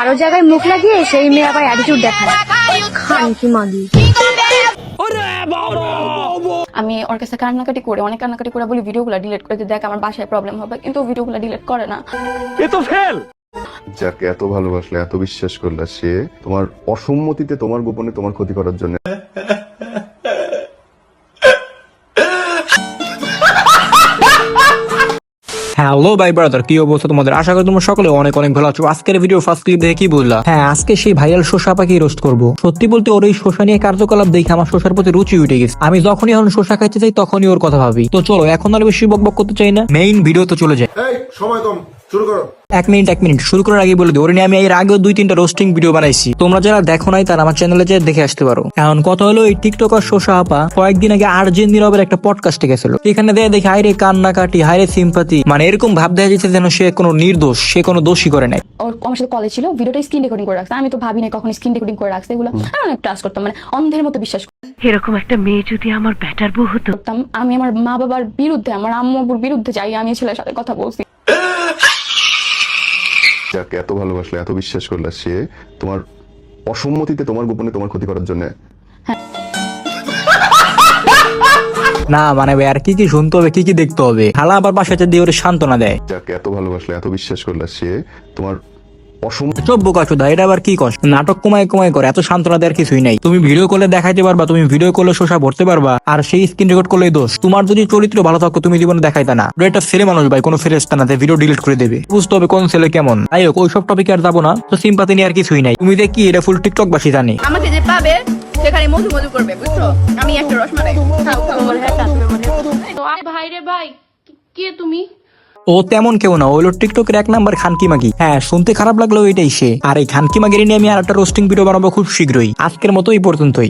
আরও জায়গায় মুখ লাগিয়ে সেই মেয়ে আবার অ্যাটিটিউড দেখায়। খান কি মাগি। আমি ওর কাছে কান্নাকাটি করে অনেক কান্নাকাটি করে বলি ভিডিওগুলো ডিলিট করে দেখ আমার বাসায় প্রবলেম হবে। কিন্তু ভিডিওগুলো ডিলিট করে না। এ তো ফেল যাকে এত ভালোবাসলে এত বিশ্বাস করলে সে তোমার অসম্মতিতে তোমার গোপনে তোমার ক্ষতি করার জন্য হ্যালো ভাই ব্রাদার কি অবস্থা তোমাদের? আশা করি তোমরা সকলে অনেক অনেক ভালো আছো। আজকের ভিডিও ফার্স্ট ক্লিপ দেখে কি বুঝলা? হ্যাঁ আজকে সেই ভাইরাল শোষা পাখি রোস্ট করব। সত্যি বলতে ওর এই শোষা নিয়ে কার্যকলাপ দেখে আমার শোষার প্রতি রুচি উঠে গেছে। আমি যখনই এখন শোষা খাইতে চাই, তখনই ওর কথা ভাবি। তো চলো, এখন আর বেশি বকবক করতে চাই না। মেইন ভিডিও তো চলে যায় সময় কম শুরু করো। এক মিনিট এক মিনিট শুরু করার আগে বলে দিই ওরে আমি এর আগেও দুই তিনটা রোস্টিং ভিডিও বানাইছি। তোমরা যারা দেখো নাই তারা আমার চ্যানেলে যেয়ে দেখে আসতে পারো। এখন কথা হলো এই টিকটকার শোষা আপা কয়েকদিন আগে আর্জেন্ট নীরবের একটা পডকাস্টে গেছিল। এখানে দেয় দেখি হাইরে কান্নাকাটি হাইরে সিম্পাতি মানে এরকম ভাব দেখা যাচ্ছে যেন সে কোনো নির্দোষ সে কোনো দোষী করে নাই। ওর আমার সাথে কলেজ ছিল ভিডিওটা স্ক্রিন রেকর্ডিং করে রাখছে। আমি তো ভাবি নাই কখন স্ক্রিন রেকর্ডিং করে রাখছে এগুলো। আমি অনেক ট্রাস্ট করতাম মানে অন্ধের মতো বিশ্বাস এরকম একটা মেয়ে যদি আমার ব্যাটার বউ হতো। আমি আমার মা বাবার বিরুদ্ধে আমার আম্মু আব্বুর বিরুদ্ধে যাই আমি ছেলের সাথে কথা বলছি। যাকে এত ভালোবাসলে এত বিশ্বাস করলে সে তোমার অসম্মতিতে তোমার গোপনে তোমার ক্ষতি করার জন্য। না মানে ভাই আর কি কি শুনতে হবে কি কি দেখতে হবে? খালা আবার বাসাতে দিয়ে ওর সান্ত্বনা দেয়। যাকে এত ভালোবাসলে এত বিশ্বাস করলে সে তোমার অসম চোখ বোকা এটা আবার কি কষ্ট নাটক কমায় কমায় করে এত সান্ত্বনা দেওয়ার কিছুই নাই। তুমি ভিডিও করলে দেখাইতে পারবা তুমি ভিডিও করলে শোষা ভরতে পারবা আর সেই স্ক্রিন রেকর্ড করলেই দোষ। তোমার যদি চরিত্র ভালো থাকতো তুমি জীবনে দেখাইতা না। একটা ছেলে মানুষ ভাই কোনো ফেরেস্তা না ভিডিও ডিলিট করে দেবে। বুঝতে হবে কোন ছেলে কেমন। তাই হোক ওইসব টপিকে আর যাব না। তো সিম্পাতি নিয়ে আর কিছুই নাই। তুমি যে কি এটা ফুল টিকটক বাসি জানি। আমাকে যে পাবে সেখানে মধু মধু করবে বুঝছ? আমি একটা রসমালাই। খাও খাও ভাই রে ভাই কে তুমি? ও তেমন কেউ না ওইলো টিকটকের এক নাম্বার খানকিমাগি হ্যাঁ শুনতে খারাপ লাগল এটাই সে। আর এই খানকি মাগির নিয়ে আমি আর একটা রোস্টিং ভিডিও বানাবো খুব শীঘ্রই। আজকের মতো এই পর্যন্তই।